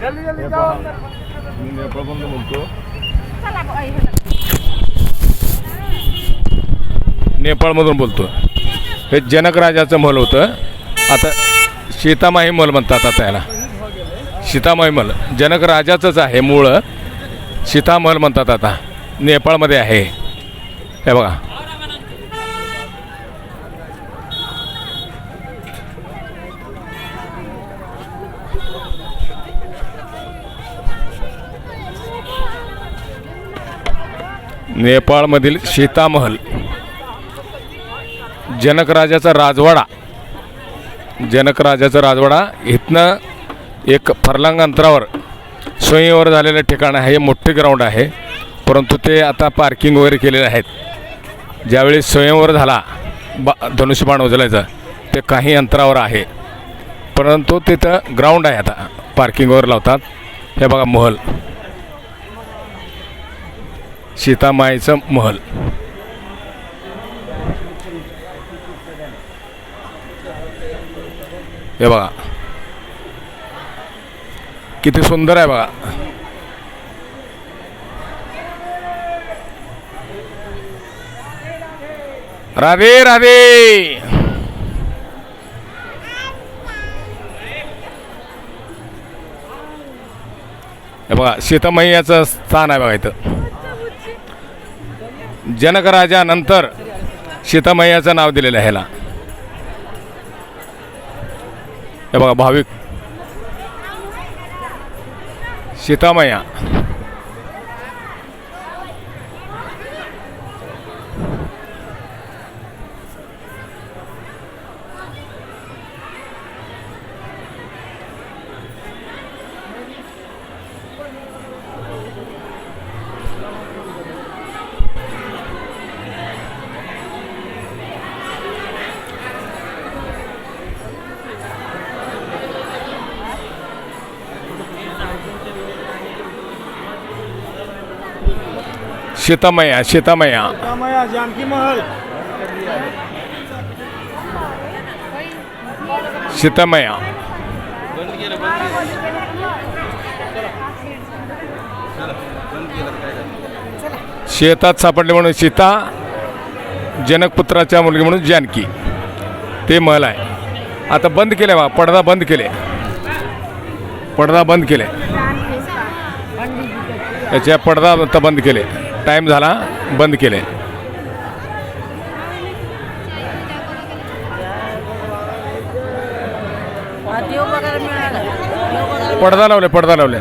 मी नेपाळमधून बोलतो. नेपाळमधून बोलतो. हे जनक राजाचं महल होतं. आता सीतामाही महल म्हणतात आता याला. सीतामाही महल जनक राजाचंच आहे मूळ. सीतामहल म्हणतात आता. नेपाळमध्ये आहे. हे बघा. नेपाळमधील सीतामहल जनकराजाचा राजवाडा जनकराजाचा राजवाडा इथनं एक फरलांग अंतरावर स्वयंवर झालेलं ठिकाण आहे हे मोठे ग्राउंड आहे परंतु ते आता पार्किंग वगैरे केलेले आहेत. ज्यावेळी स्वयंवर झाला बा धनुष्यबाण उजलायचं ते काही अंतरावर आहे. परंतु तिथं ग्राउंड आहे आता पार्किंगवर लावतात. हे बघा महल. सीतामाईचं महल. हे बघा. किती सुंदर आहे बघा. राधे राधे. हे बघा सीतामय्याचं स्थान आहे बघा इथं. जनकराजानंतर सीतामैयाचं नाव दिलेलं आहे ह्याला. हे बघा भाविक. सीतामैया सीतामया सीतामया रामाया जानकी महल. सीतामया शेतात सापडले म्हणून सीता जनकपुत्राच्या मुलगी म्हणून जानकी. ते महल आहे. आता बंद केले बा पडदा बंद केले. पडदा बंद केले. याच्या पडदा आता बंद केले. टाईम झाला बंद केले. पडदा लावले पडदा लावले.